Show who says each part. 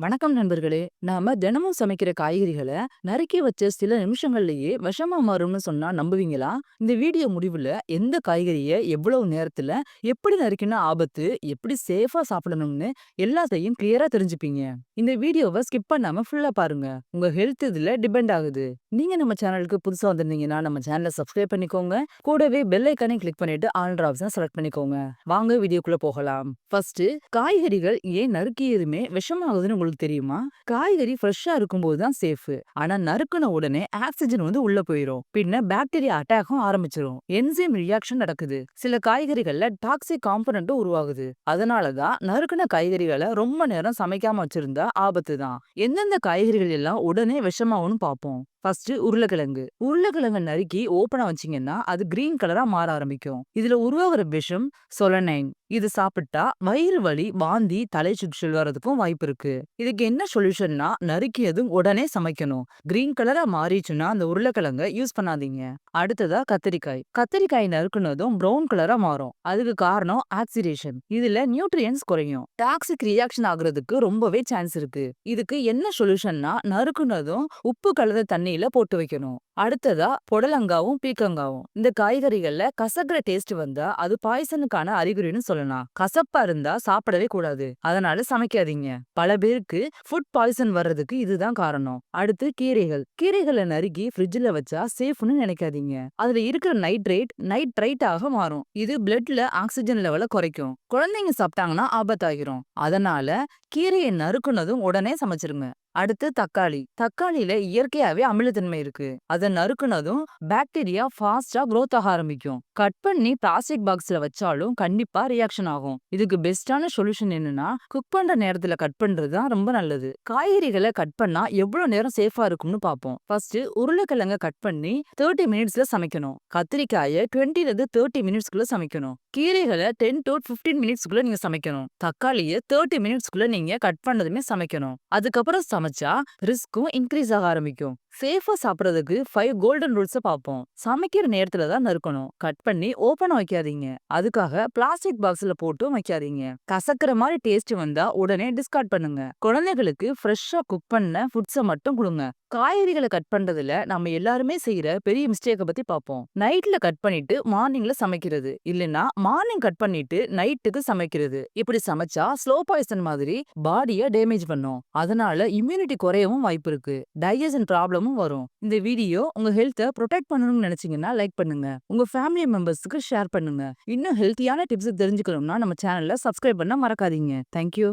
Speaker 1: வணக்கம் நண்பர்களே. நாம தினமும் சமைக்கிற காய்கறிகளை நறுக்கி வச்ச சில நிமிஷங்கள்லயே விஷமா மாறும்னு சொன்னா நம்புவீங்களா? இந்த வீடியோ முடிவுல எந்த காய்கறிய எவ்வளவு நேரத்துல எப்படி நறுக்கினா ஆபத்து எப்படி சேஃபா சாப்பிடணும்னு எல்லாத்தையும் கிளியரா தெரிஞ்சுப்பீங்க. இந்த வீடியோவை ஸ்கிப் பண்ணாம ஃபுல்லா பாருங்க. உங்க ஹெல்த் இதுல டிபெண்ட் ஆகுது. நீங்க நம்ம சேனலுக்கு புதுசா வந்திருந்தீங்கன்னா நம்ம சேனலை சப்ஸ்கிரைப் பண்ணிக்கோங்க. கூடவே பெல் ஐக்கானே கிளிக் பண்ணிட்டு ஆல் ஆப்ஷன் செலக்ட் பண்ணிக்கோங்க. வாங்க வீடியோக்குள்ள போகலாம். ஃபர்ஸ்ட் காய்கறிகள் ஏன் நறுக்கியதுமே விஷமாகுதுன்னு உங்களுக்கு தெரியுமா? காய்கறி ஃப்ரெஷ்ஷா இருக்கும்போது தான் சேஃப் ஆனா நறுக்குன உடனே ஆக்சிஜன் வந்து உள்ள போயிரும். பின்ன பாக்டீரியா அட்டாக்கும் ஆரம்பிச்சிரும். என்சைம் ரியாக்ஷன் நடக்குது. சில காய்கறிகள்ல டாக்ஸிக் காம்பனண்ட்டும் உருவாகுது. அதனாலதான் நறுக்குன காய்கறிகளை ரொம்ப நேரம் சமைக்காம வச்சிருந்தா ஆபத்து தான். எந்தெந்த காய்கறிகள் எல்லாம் உடனே விஷமாகும்னு பார்ப்போம் ஃபர்ஸ்ட் உருளைக்கிழங்கு. உருளைக்கிழங்கு நறுக்கி ஓப்பனா வச்சீங்கன்னா அது கிரீன் கலரா மாற ஆரம்பிக்கும். இதுல உருவாகிற விஷம் சொலனைன் இது சாப்பிட்டா வயிறு வலி வாந்தி தலை சுற்றல் வர்றதுக்கும் வாய்ப்பு இருக்கு. இதுக்கு என்ன சொல்யூஷன்னா நறுக்கியதும் உடனே சமைக்கணும். கிரீன் கலரா மாறிச்சுன்னா அந்த உருளைக்கிழங்க யூஸ் பண்ணாதீங்க. அடுத்ததா கத்திரிக்காய். கத்திரிக்காய் நறுக்குனதும் ப்ரௌன் கலரா மாறும். அதுக்கு காரணம் ஆக்சிடேஷன். இதுல நியூட்ரியன்ஸ் குறையும். டாக்ஸிக் ரியாக்ஷன் ஆகுறதுக்கு ரொம்பவே சான்ஸ் இருக்கு. இதுக்கு என்ன சொல்யூஷன்னா நறுக்குனதும் உப்பு கலந்த தண்ணியில போட்டு வைக்கணும். அடுத்ததா புடலங்காவும் பீக்கங்காவும் இந்த காய்கறிகள்ல கசக்கிற டேஸ்ட் வந்தா அது பாய்சனுக்கான அறிகுறின்னு சொல்லலாம். கசப்பா இருந்தா சாப்பிடவே கூடாது. அதனால சமைக்காதீங்க. பல பேருக்கு ஃபுட் பாய்சன் வர்றதுக்கு இதுதான் காரணம். அடுத்து கீரைகள். கீரைகளை நறுக்கி ஃப்ரிட்ஜ்ல வச்சா சேஃப்னு நினைக்காதீங்க. அதுல இருக்கிற நைட்ரேட் நைட்ரைட் ஆக மாறும். இது பிளட்ல ஆக்சிஜன் லெவலை குறைக்கும். குழந்தைங்க சாப்பிட்டாங்கன்னா ஆபத்தாகிரும் அதனால கீரையை நறுக்குனதும் உடனே சமைச்சிருங்க. அடுத்து தக்காளி. தக்காளியில இயற்கையாவே அமிலத்தன்மை இருக்கு. அதை நறுக்குனதும் பாக்டீரியா ஃபாஸ்டா க்ரோத் ஆக ஆரம்பிக்கும். கட் பண்ணி பிளாஸ்டிக் பாக்ஸ்ல வச்சாலும் கண்டிப்பா ரியாக்ஷன் ஆகும். இதுக்கு பெஸ்டான சொல்யூஷன் என்னன்னா குக் பண்ற நேரத்துல கட் பண்றது தான் ரொம்ப நல்லது. காய்கறிகளை கட் பண்ணா எவ்வளவு நேரம் சேஃபா இருக்கும்னு பார்ப்போம் ஃபர்ஸ்ட் உருளைக்கிழங்க கட் பண்ணி தேர்ட்டி மினிட்ஸ்ல சமைக்கணும். கத்திரிக்காயை டுவெண்ட்டில இருந்து தேர்ட்டி மினிட்ஸ்க்குள்ள சமைக்கணும். கீரைகளை டென் டு பிப்டீன் மினிட்ஸ்க்குள்ள நீங்க சமைக்கணும். தக்காளியை தேர்ட்டி மினிட்ஸ்க்குள்ள நீங்க கட் பண்ணதுமே சமைக்கணும். அதுக்கப்புறம் சமைச்சு ரிஸ்க்கும் இன்க்ரீஸ் ஆக ஆரம்பிக்கும். சேஃபா சாப்பிடறதுக்கு ஃபைவ் கோல்டன் ரூல்ஸை பார்ப்போம். சமைக்கிற நேரத்துல தான் நறுக்கணும். கட் பண்ணி ஓப்பனா வைக்காதீங்க. அதுக்காக பிளாஸ்டிக் பாக்ஸ்ல போட்டும் வைக்காதீங்க. கசக்கிற மாதிரி டேஸ்ட் வந்தா உடனே டிஸ்கார்ட் பண்ணுங்க. குழந்தைகளுக்கு ஃப்ரெஷ்ஷா குக் பண்ண ஃபுட்ஸை மட்டும் கொடுங்க. காய்கறிகளை கட் பண்றதுல நம்ம எல்லாருமே செய்யற பெரிய மிஸ்டேக்கை பத்தி பார்ப்போம். நைட்ல கட் பண்ணிட்டு மார்னிங்ல சமைக்கிறது. இல்லைன்னா மார்னிங் கட் பண்ணிட்டு நைட்டுக்கு சமைக்கிறது. இப்படி சமைச்சா ஸ்லோ பாய்சன் மாதிரி பாடிய டேமேஜ் பண்ணும். அதனால இம்யூனிட்டி குறையவும் வாய்ப்பு இருக்கு. டைஜஷன் ப்ராப்ளமும் வரும். இந்த வீடியோ உங்க ஹெல்த்தை ப்ரொடெக்ட் பண்ணணும்னு நினைச்சீங்கன்னா லைக் பண்ணுங்க. உங்க ஃபேமிலி மெம்பர்ஸ்க்கு ஷேர் பண்ணுங்க. இன்னும் ஹெல்த்தியான டிப்ஸ் தெரிஞ்சுக்கணும்னா நம்ம சேனல்ல சப்ஸ்கிரைப் பண்ண மறக்காதீங்க. தேங்க்யூ.